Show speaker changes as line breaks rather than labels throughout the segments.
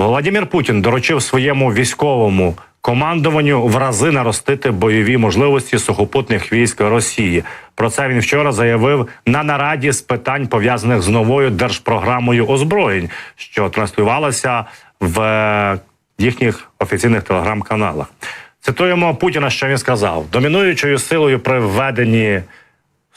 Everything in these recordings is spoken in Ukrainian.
Володимир Путін доручив своєму військовому командуванню в рази наростити бойові можливості сухопутних військ Росії. Про це він вчора заявив на нараді з питань пов'язаних з новою держпрограмою озброєнь, що транслювалася в е, їхніх офіційних телеграм-каналах. Цитуємо Путіна, що він сказав: домінуючою силою при введенні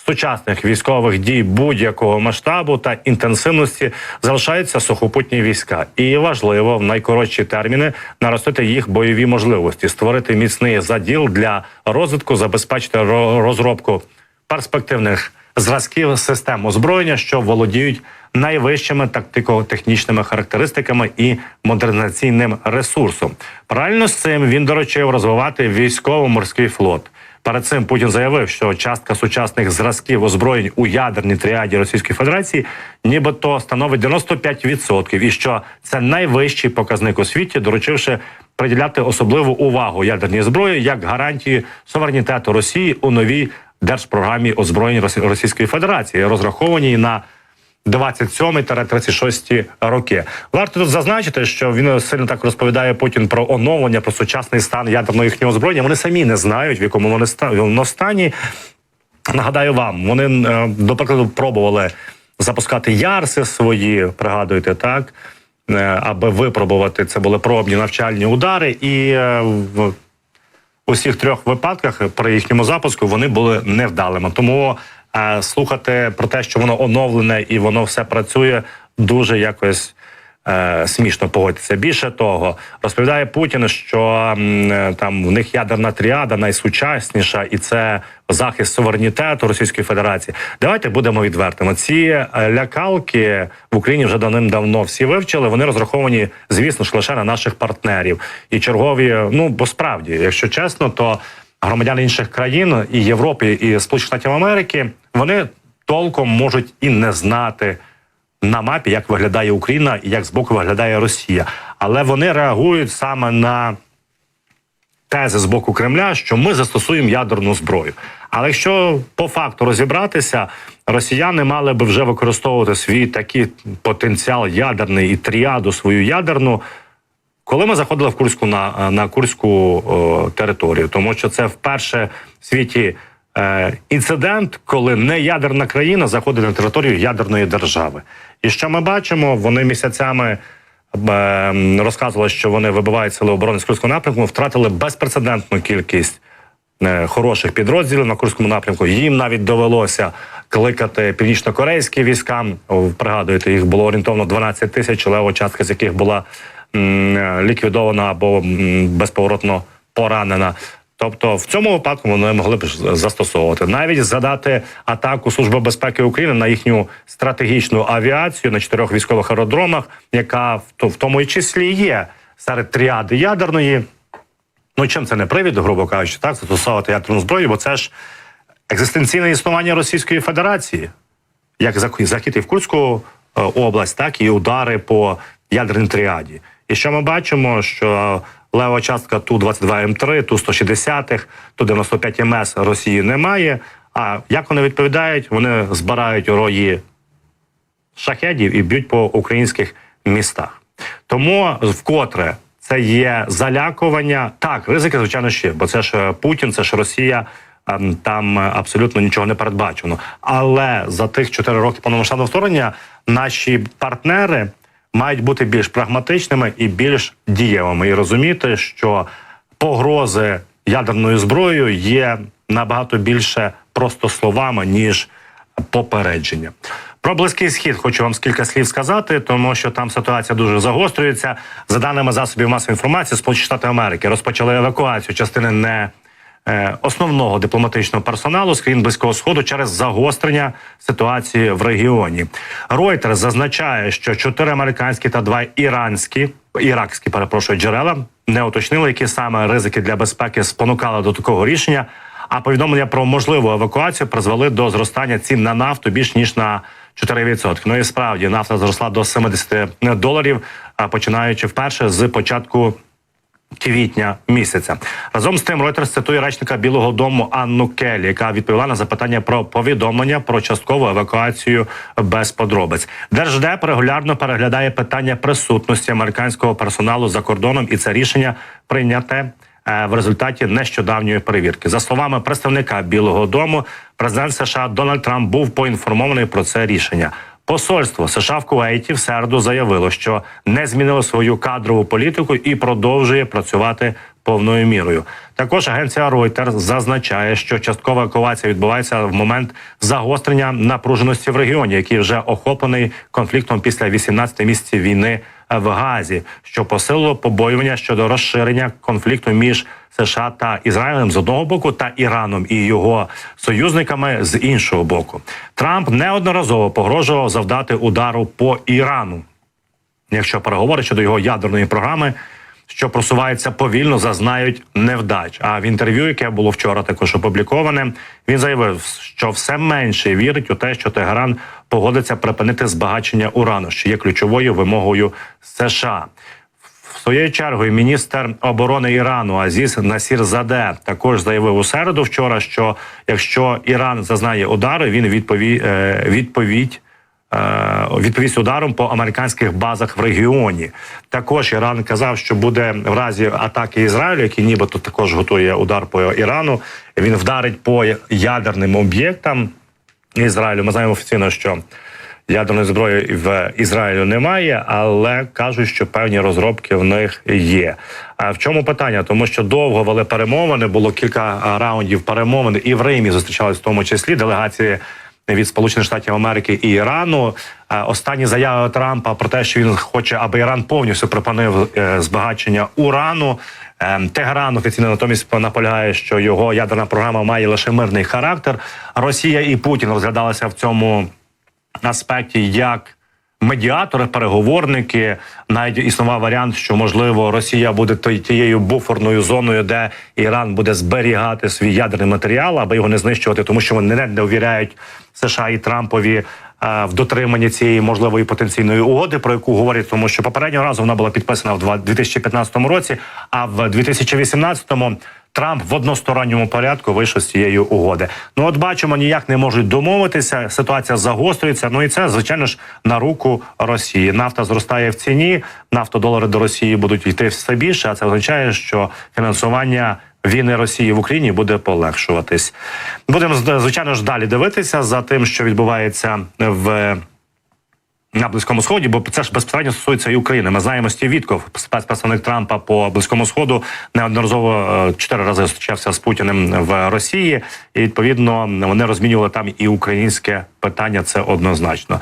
сучасних військових дій будь-якого масштабу та інтенсивності залишаються сухопутні війська, і важливо в найкоротші терміни наростити їх бойові можливості, створити міцний заділ для розвитку, забезпечити ро- розробку перспективних зразків систем озброєння, що володіють найвищими тактико-технічними характеристиками і модернізаційним ресурсом. Паралельно з цим він доручив розвивати військово-морський флот. Перед цим Путін заявив, що частка сучасних зразків озброєнь у ядерній тріаді Російської Федерації нібито становить 95%, і що це найвищий показник у світі, доручивши приділяти особливу увагу ядерній зброї як гарантії суверенітету Росії у новій держпрограмі озброєнь Росі- Російської Федерації, розрахованій на 27-36 роки. Варто тут зазначити, що він сильно так розповідає Путін про оновлення, про сучасний стан ядерного їхнього озброєння. Вони самі не знають, в якому вони ста- воно стані. Нагадаю вам, вони е, до прикладу пробували запускати ярси свої, пригадуєте, так Е, аби випробувати це були пробні навчальні удари, і е, в у всіх трьох випадках при їхньому запуску вони були невдалими. Тому е, слухати про те, що воно оновлене і воно все працює, дуже якось. Е, смішно погодитися. Більше того, розповідає Путін, що е, там в них ядерна тріада найсучасніша, і це захист суверенітету Російської Федерації. Давайте будемо відвертими. Ці е, лякалки в Україні вже давним-давно всі вивчили. Вони розраховані, звісно ж, лише на наших партнерів і чергові. Ну бо справді, якщо чесно, то громадяни інших країн і Європи, і Сполучених Штатів Америки вони толком можуть і не знати на мапі, як виглядає Україна і як збоку виглядає Росія. Але вони реагують саме на тези з боку Кремля, що ми застосуємо ядерну зброю. Але якщо по факту розібратися, росіяни мали би вже використовувати свій такий потенціал ядерний і тріаду свою ядерну. Коли ми заходили в Курську на, на Курську о, територію, тому що це вперше в світі е, інцидент, коли не ядерна країна заходить на територію ядерної держави. І що ми бачимо, вони місяцями е, розказували, що вони вибивають сили оборони з Курського напрямку, втратили безпрецедентну кількість е, хороших підрозділів на Курському напрямку. Їм навіть довелося кликати північно-корейські війська. Пригадуєте, їх було орієнтовно 12 тисяч, лева частка з яких була е, ліквідована або безповоротно поранена. Тобто в цьому випадку вони могли б застосовувати навіть задати атаку Служби безпеки України на їхню стратегічну авіацію на чотирьох військових аеродромах, яка в тому і числі є серед тріади ядерної. Ну чим це не привід, грубо кажучи, так застосовувати ядерну зброю, бо це ж екзистенційне існування Російської Федерації, як захід і в Курську е, область, так і удари по ядерній тріаді. І що ми бачимо, що лева частка ту 22 м 3 ту 160 ту 95 МС Росії немає. А як вони відповідають? Вони збирають рої шахедів і б'ють по українських містах. Тому вкотре це є залякування. Так, ризики, звичайно, ще, бо це ж е, Путін, це ж Росія. ем, Там е, абсолютно нічого не передбачено. Але за тих 4 роки повномасштабного вторгнення наші партнери мають бути більш прагматичними і більш дієвими, і розуміти, що погрози ядерною зброєю є набагато більше просто словами, ніж попередження. Про близький схід хочу вам кілька слів сказати, тому що там ситуація дуже загострюється. За даними засобів масової інформації, Сполучені Штати Америки розпочали евакуацію частини не основного дипломатичного персоналу з країн близького сходу через загострення ситуації в регіоні. Reuters зазначає, що чотири американські та два іранські іракські перепрошую джерела не уточнили, які саме ризики для безпеки спонукали до такого рішення. А повідомлення про можливу евакуацію призвели до зростання цін на нафту більш ніж на 4%. Ну і справді нафта зросла до 70 доларів, починаючи вперше з початку Квітня місяця разом з тим Reuters цитує речника Білого Дому Анну Келі, яка відповіла на запитання про повідомлення про часткову евакуацію без подробиць. Держдеп регулярно переглядає питання присутності американського персоналу за кордоном, і це рішення прийняте е, в результаті нещодавньої перевірки. За словами представника Білого Дому, президент США Дональд Трамп був поінформований про це рішення. Посольство США в Кувейті в середу заявило, що не змінило свою кадрову політику і продовжує працювати повною мірою. Також агенція Reuters зазначає, що часткова евакуація відбувається в момент загострення напруженості в регіоні, який вже охоплений конфліктом після 18 місяців війни в Газі, що посилило побоювання щодо розширення конфлікту між США та Ізраїлем з одного боку та Іраном і його союзниками з іншого боку. Трамп неодноразово погрожував завдати удару по Ірану, якщо переговори щодо його ядерної програми. Що просувається повільно, зазнають невдач. А в інтерв'ю, яке було вчора, також опубліковане, він заявив, що все менше вірить у те, що Тегеран погодиться припинити збагачення урану, що є ключовою вимогою США. Своєю чергою міністр оборони Ірану Азіз Насір Заде також заявив у середу вчора, що якщо Іран зазнає удару, він відпові... е, відповідь. е, Відповість ударом по американських базах в регіоні. Також Іран казав, що буде в разі атаки Ізраїлю, який нібито також готує удар по Ірану. Він вдарить по ядерним об'єктам Ізраїлю. Ми знаємо офіційно, що ядерної зброї в Ізраїлю немає, але кажуть, що певні розробки в них є. А в чому питання? Тому що довго вели перемовини, було кілька раундів перемовин, і в Римі зустрічались в тому числі делегації. Від Сполучених Штатів Америки і Ірану останні заяви Трампа про те, що він хоче, аби Іран повністю припинив е, збагачення урану. Ем, Тегеран офіційно натомість наполягає, що його ядерна програма має лише мирний характер. Росія і Путін розглядалися в цьому аспекті як медіатори, переговорники. Навіть існував варіант, що можливо Росія буде тією буферною зоною, де Іран буде зберігати свій ядерний матеріал, аби його не знищувати, тому що вони не довіряють США і Трампові. е, В дотриманні цієї можливої потенційної угоди, про яку говорять, тому що попереднього разу вона була підписана в два- 2015 році, а в 2018 Трамп в односторонньому порядку вийшов з цієї угоди. Ну от бачимо, ніяк не можуть домовитися. Ситуація загострюється. Ну і це звичайно ж на руку Росії. Нафта зростає в ціні, нафтодолари до Росії будуть йти все більше. А це означає, що фінансування війни Росії в Україні буде полегшуватись. Будемо звичайно ж далі дивитися за тим, що відбувається в. На близькому сході, бо це ж безпосередньо стосується і України. Ми знаємо Стів Вітков, спецпредставник Трампа по близькому сходу, неодноразово е, чотири рази зустрічався з Путіним в Росії, і відповідно вони розмінювали там і українське питання. Це однозначно.